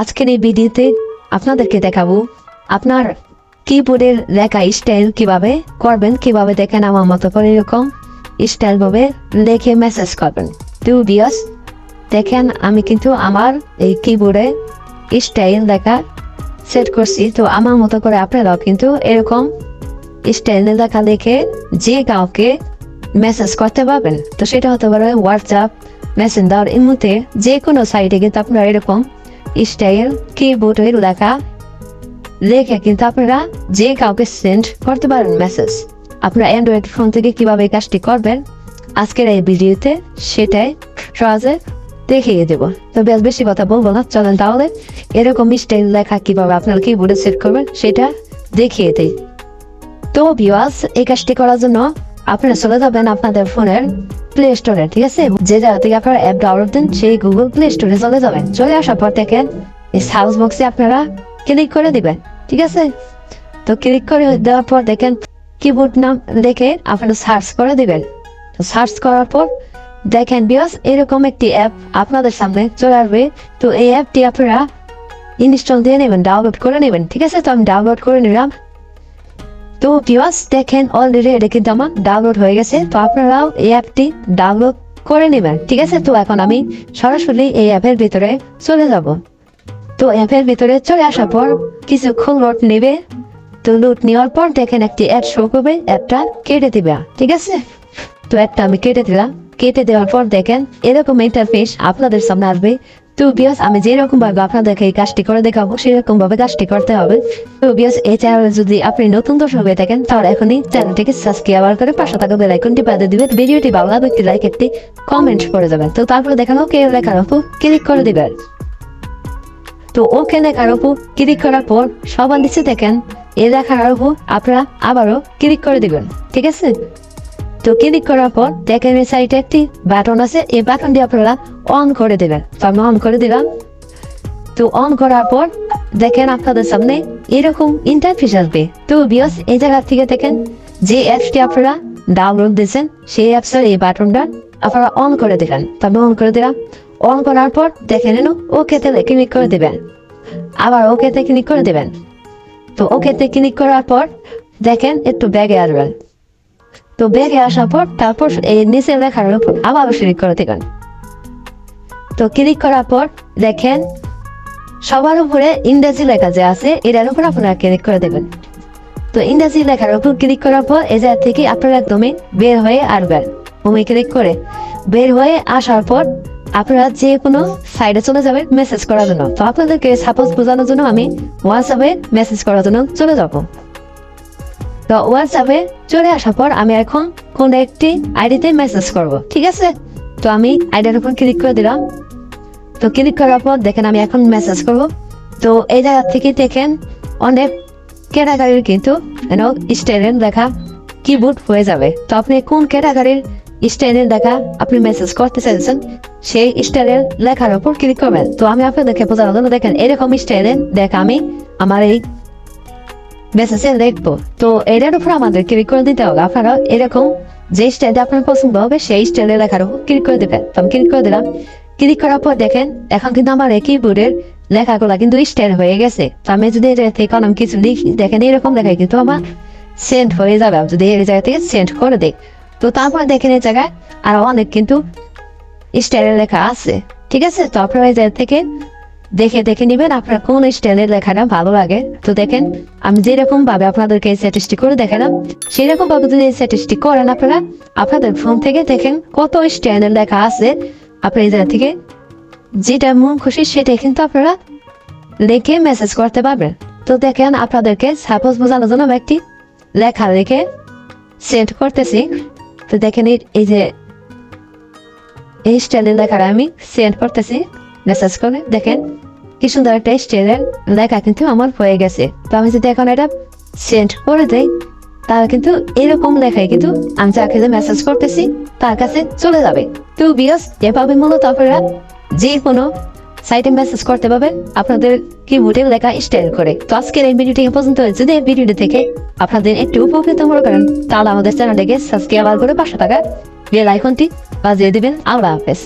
আজকের এই ভিডিওতে আপনাদেরকে দেখাবো আপনার কিবোর্ডের লেখা স্টাইল কীভাবে করবেন, কীভাবে দেখেন আমার মতো করে এরকম স্টাইল ভাবে লেখে মেসেজ করবেন। টু বিয়াস দেখেন আমি কিন্তু আমার এই কিবোর্ডে স্টাইল লেখা সেট করছি। তো আমার মতো করে আপনারাও কিন্তু এরকম স্টাইল লেখা লিখে যে কাউকে মেসেজ করতে পারবেন। তো সেটা হতে পারে হোয়াটসঅ্যাপ মেসেঞ্জার এর যে কোনো সাইটে কিন্তু আপনারা এরকম স্টাইল কিবোর্ডের লেখা। লেখে কিন্তু আপনারা যে কাউকে সেন্ড করতে পারেন মেসেজ আপনারা অ্যান্ড্রয়েড ফোন থেকে কীভাবে কাজটি করবেন, আজকের এই ভিডিওতে সেটাই সহজে দেখিয়ে দেব। তো বেশ বেশি কথা বলব না, চলেন তাহলে এরকম স্টাইল লেখা কীভাবে আপনারা কিবোর্ডে সেট করবেন সেটা দেখিয়ে দিই। তো ভিওয়াস এই কাজটি করার জন্য আপনারা চলে যাবেন আপনাদের ফোনের প্লে স্টোরে ঠিক আছে? যে জায়গা থেকে আপনারা অ্যাপ ডাউনলোড দেন, সেই গুগল প্লে স্টোরে চলে যাবেন। চলে আসার পর দেখেন, এই সাউস বক্সে আপনারা ক্লিক করে দিবেন, ঠিক আছে? তো ক্লিক করে দেওয়ার পর দেখেন কিবোর্ড নাম দেখে আপনারা সার্চ করে দিবেন। তো সার্চ করার পর দেখেন, বিয়াস, এরকম একটি অ্যাপ আপনাদের সামনে চলে আসবে। তো এই অ্যাপটি আপনারা ইনস্টল দিয়ে নেবেন ডাউনলোড করে নেবেন, ঠিক আছে? তো আমি ডাউনলোড করে নিলাম। তো ভিউয়ার্স দেখেন অলরেডি এটা কিন্তু আমার ডাউনলোড হয়ে গেছে। তো আপনারাও এই অ্যাপটি ডাউনলোড করে নেবেন। ঠিক আছে? তো এখন আমি সরাসরি এই অ্যাপের ভিতরে চলে যাব। তো অ্যাপের ভিতরে চলে আসার পর কিছুক্ষণ লোড নেবে। তো লোড নেওয়ার পর দেখেন একটি অ্যাড শো করবে। অ্যাপটা কেটে দিবে। ঠিক আছে? তো অ্যাপটা আমি কেটে দিলাম। কেটে দেওয়ার পর দেখেন এরকম ইন্টারফেস আপনাদের সামনে আসবে। তো বিয়াস, আমি যেরকম ভাবে আপনাদেরকে এই কাজটি করে দেখাবো সেরকম ভাবে কাজটি করতে হবে। তো বিয়াস, এই চ্যানেলে যদি আপনি নতুন দর্শক হয়ে থাকেন, তাহলে এখনই চ্যানেলটিকে সাবস্ক্রাইব করে পাশে থাকা বেল আইকনটি বাজে দিবেন। ভিডিওটি ভালো লাগবে একটি লাইক একটি কমেন্ট করে দেবেন। তো তারপরে দেখানো কে লেখার উপর ক্লিক করে দিবেন। তো ওকে লেখার উপর ক্লিক করার পর সবার নিচে দেখেন, এ লেখার উপর আপনারা আবারও ক্লিক করে দিবেন। ঠিক আছে? তো ক্লিক করার পর দেখেন এই সাইডে একটি বাটন আছে। এই বাটনটি আপনারা অন করে দেবেন। আমি অন করে দিলাম। তো অন করার পর দেখেন আপনাদের সামনে এরকম ইন্টারফেস আসবে। তো বিয়স এই জায়গা থেকে দেখেন যে অ্যাপসটি আপনারা ডাউনলোড দিয়েছেন, সেই অ্যাপসের এই বাটনটা আপনারা অন করে দিলেন। তো আমি অন করে দিলাম। অন করার পর দেখে নিন ওকেতে ক্লিক করে দেবেন। আবার ওকেতে ক্লিক করে দেবেন। তো ওকেতে ক্লিক করার পর দেখেন একটু ব্যাগে আসবেন তো ব্যাগে আসার পর তারপর এই নিচে লেখার উপর আবার ক্লিক করে দেবেন। তো ক্লিক করার পর দেখেন, সবার উপরে ইংরেজি লেখা যে আছে, এটার উপর আপনারা ক্লিক করে দেবেন। তো ইংরেজি লেখার উপর ক্লিক করার পর এই জায়গা থেকে আপনারা একদমই বের হয়ে আসবেন। হোমে ক্লিক করে বের হয়ে আসার পর আপনারা যে কোনো সাইডে চলে যাবেন মেসেজ করার জন্য। তো আপনাদেরকে সাপোজ বোঝানোর জন্য আমি হোয়াটসঅ্যাপে মেসেজ করার জন্য চলে যাব। তো হোয়াটসঅ্যাপে চলে আসার পর আমি এখন কোন একটি আইডিতে মেসেজ করব, ঠিক আছে? তো আমি আইডিয়ার উপর ক্লিক করে দিলাম। তো ক্লিক করার পর দেখেন আমি এখন মেসেজ করব। তো এই জায়গা থেকে দেখেন অনেক ক্যাটাগরির কিন্তু স্টাইলের দেখা কিবোর্ড হয়ে যাবে। তো আপনি কোন ক্যাটাগরির স্টাইলের দেখা আপনি মেসেজ করতে চাইছেন, সেই স্টাইলের লেখার উপর ক্লিক করবেন। তো আমি আপনাদেরকে বোঝানোর জন্য দেখেন এরকম স্টাইলের দেখা আমি, আমার এই মেসেজে লিখব। তো এটার উপর আমাদের ক্লিক করে দিতে হবে। আপনারা এরকম যে স্টাইলটা আপনার পছন্দ হবে, সেই স্টাইলে লেখার উপর ক্লিক করে দেবেন। তো আমি ক্লিক করে দিলাম। ক্লিক করার পর দেখেন, এখন কিন্তু আমার এই কিবোর্ডের লেখাগুলা কিন্তু স্টাইল হয়ে গেছে। তো আমি যদি এটা থেকে কোনো কিছু লিখি, দেখেন এরকম লেখায় কিন্তু আমার সেন্ড হয়ে যাবে। যদি এই জায়গা থেকে সেন্ড করে দিই। তো তারপর দেখেন এই জায়গায় আরও অনেক কিন্তু স্টাইলের লেখা আছে। ঠিক আছে? তো আপনারা এই জায়গা থেকে দেখে দেখে নেবেন আপনার কোন স্টাইলের লেখাটা ভালো লাগে। তো দেখেন, আমি যেরকম ভাবে আপনাদেরকে স্ট্যাটিস্টিক করে দেখালাম সেরকম ভাবে যদি স্ট্যাটিস্টিক করেন আপনারা, আপনাদের ফোন থেকে দেখেন কত স্টাইলের লেখা আছে। আপনি এই থেকে যেটা মন খুশি সেটা কিন্তু আপনারা লিখে মেসেজ করতে পারবেন। তো দেখেন, আপনাদেরকে সাপোজ বোঝানোর জন্য একটি লেখা লিখে সেন্ড করতেছি। তো দেখেন, এই- এই যে এই স্টাইলের লেখাটা আমি সেন্ড করতেছি। মেসেজ করে দেখেন কি সুন্দর একটা স্টাইলের লেখা কিন্তু আমার হয়ে গেছে। তো আমি যদি এখন এটা সেন্ড করে দেই, তাহলে কিন্তু এরকম লেখাই কিন্তু আমি যাকে যে মেসেজ করতেছি, তার কাছে চলে যাবে। তো বিয়স এভাবে মূলত আপনারা যে কোনো সাইটে মেসেজ করতে পারবেন, আপনাদের কিবোর্ডে লেখা স্টাইল করে। তো আজকের এই ভিডিওটি পর্যন্ত। যদি এই ভিডিওটি থেকে আপনাদের একটু উপকৃত মনে করেন, তাহলে আমাদের চ্যানেলটিকে সাবস্ক্রাইব করে পাশে থাকা বেল আইকনটি বাজিয়ে দিবেন। আল্লাহ হাফেজ।